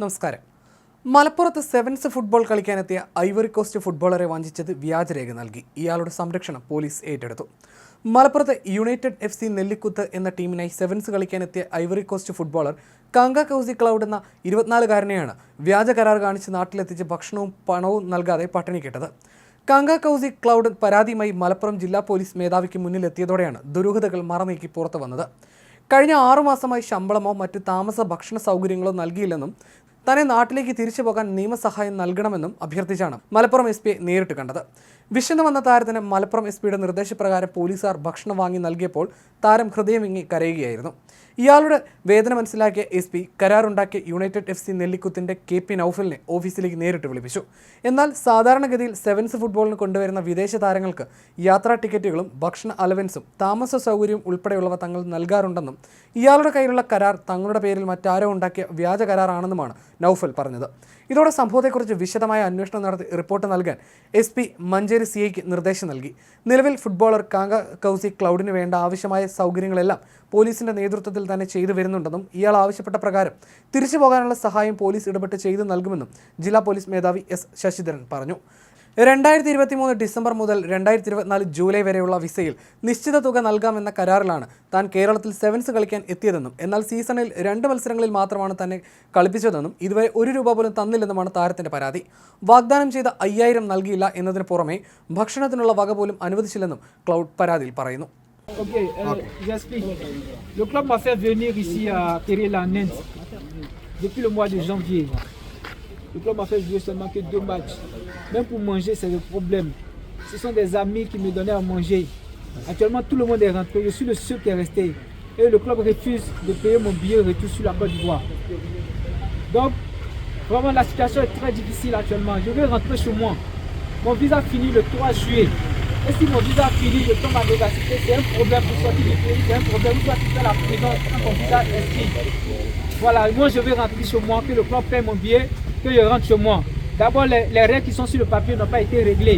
നമസ്കാരം. മലപ്പുറത്ത് sevens football കളിക്കാനെത്തിയ ഐവറി കോസ്റ്റ് ഫുട്ബോളറെ വഞ്ചിച്ചത് വ്യാജരേഖ നൽകി. ഇയാളുടെ സംരക്ഷണം പോലീസ് ഏറ്റെടുത്തു. മലപ്പുറത്ത് യുണൈറ്റഡ് എഫ് സി നെല്ലിക്കുത്ത് എന്ന ടീമിനായി sevens കളിക്കാനെത്തിയ Ivory Coast footballer Kanga Kouassi Claude എന്ന ഇരുപത്തിനാലുകാരനെയാണ് വ്യാജ കരാർ കാണിച്ച് നാട്ടിലെത്തിച്ച് ഭക്ഷണവും പണവും നൽകാതെ പട്ടിണി കെട്ടത്. കാങ്ക കൗസി ക്ലൗഡ് പരാതിയുമായി മലപ്പുറം ജില്ലാ പോലീസ് മേധാവിക്ക് മുന്നിലെത്തിയതോടെയാണ് ദുരൂഹതകൾ മറനീക്കി പുറത്തു വന്നത് കഴിഞ്ഞ ആറുമാസമായി ശമ്പളമോ മറ്റ് താമസ ഭക്ഷണ സൗകര്യങ്ങളോ നൽകിയില്ലെന്നും തന്നെ നാട്ടിലേക്ക് തിരിച്ചു പോകാൻ നിയമസഹായം നൽകണമെന്നും അഭ്യർത്ഥിച്ചാണ് മലപ്പുറം എസ് പിയെ നേരിട്ട് കണ്ടത്. വിശന്നു വന്ന താരത്തിന് മലപ്പുറം എസ് പിയുടെ നിർദ്ദേശപ്രകാരം പോലീസുകാർ ഭക്ഷണം വാങ്ങി നൽകിയപ്പോൾ താരം ഹൃദയമിങ്ങി കരയുകയായിരുന്നു. ഇയാളുടെ വേദന മനസ്സിലാക്കിയ എസ് പി കരാറുണ്ടാക്കിയ യുണൈറ്റഡ് എഫ് സി നെല്ലിക്കുത്തിന്റെ കെ പി നൌഫലിനെ ഓഫീസിലേക്ക് നേരിട്ട് വിളിപ്പിച്ചു. എന്നാൽ സാധാരണഗതിയിൽ സെവൻസ് ഫുട്ബോളിന് കൊണ്ടുവരുന്ന വിദേശ താരങ്ങൾക്ക് യാത്രാ ടിക്കറ്റുകളും ഭക്ഷണ അലവൻസും താമസ സൗകര്യവും ഉൾപ്പെടെയുള്ളവ തങ്ങൾ നൽകാറുണ്ടെന്നും ഇയാളുടെ കയ്യിലുള്ള കരാർ തങ്ങളുടെ പേരിൽ മറ്റാരോ ഉണ്ടാക്കിയ വ്യാജ കരാറാണെന്നുമാണ് നൌഫൽ പറഞ്ഞത്. ഇതോടെ സംഭവത്തെക്കുറിച്ച് വിശദമായ അന്വേഷണം നടത്തി റിപ്പോർട്ട് നൽകാൻ എസ് പി മഞ്ചേരി സി ഐക്ക് നിർദ്ദേശം നൽകി. നിലവിൽ ഫുട്ബോളർ കാങ്ക കൗസി ക്ലൗഡിന് വേണ്ട ആവശ്യമായ സൗകര്യങ്ങളെല്ലാം പോലീസിന്റെ നേതൃത്വത്തിൽ തന്നെ ചെയ്തു വരുന്നുണ്ടെന്നും ഇയാൾ ആവശ്യപ്പെട്ട പ്രകാരം തിരിച്ചു പോകാനുള്ള സഹായം പോലീസ് ഇടപെട്ട് ചെയ്തു നൽകുമെന്നും ജില്ലാ പോലീസ് മേധാവി എസ് ശശിധരൻ പറഞ്ഞു. രണ്ടായിരത്തി ഇരുപത്തി മൂന്ന് ഡിസംബർ മുതൽ രണ്ടായിരത്തി ഇരുപത്തിനാല് ജൂലൈ വരെയുള്ള വിസയിൽ നിശ്ചിത തുക നൽകാമെന്ന കരാറിലാണ് താൻ കേരളത്തിൽ സെവൻസ് കളിക്കാൻ എത്തിയതെന്നും എന്നാൽ സീസണിൽ രണ്ട് മത്സരങ്ങളിൽ മാത്രമാണ് തന്നെ കളിപ്പിച്ചതെന്നും ഇതുവരെ ഒരു രൂപ പോലും തന്നില്ലെന്നുമാണ് താരത്തിന്റെ പരാതി വാഗ്ദാനം ചെയ്ത അയ്യായിരം നൽകിയില്ല എന്നതിന് പുറമെ ഭക്ഷണത്തിനുള്ള വക പോലും അനുവദിച്ചില്ലെന്നും ക്ലൗഡ് പരാതിയിൽ പറയുന്നു Ok, euh, j'explique. Le club m'a fait venir ici à Terrel en Inde depuis le mois de janvier. Le club m'a fait jouer seulement que deux matchs. Même pour manger, c'est le problème. Ce sont des amis qui me donnaient à manger. Actuellement, tout le monde est rentré. Je suis le seul qui est resté. Et le club refuse de payer mon billet retour sur la Côte d'Ivoire. Donc, vraiment, la situation est très difficile actuellement. Je vais rentrer chez moi. Mon visa finit le 3 juillet. Et si mon visa finit, je tombe à vivacité, c'est un problème pour sortir du pays, c'est un problème pour quitter la prison quand ton visa est. Voilà, moi je vais rentrer chez moi, que le club paie mon billet, que je rentre chez moi. D'abord, les, les règles qui sont sur le papier n'ont pas été réglées.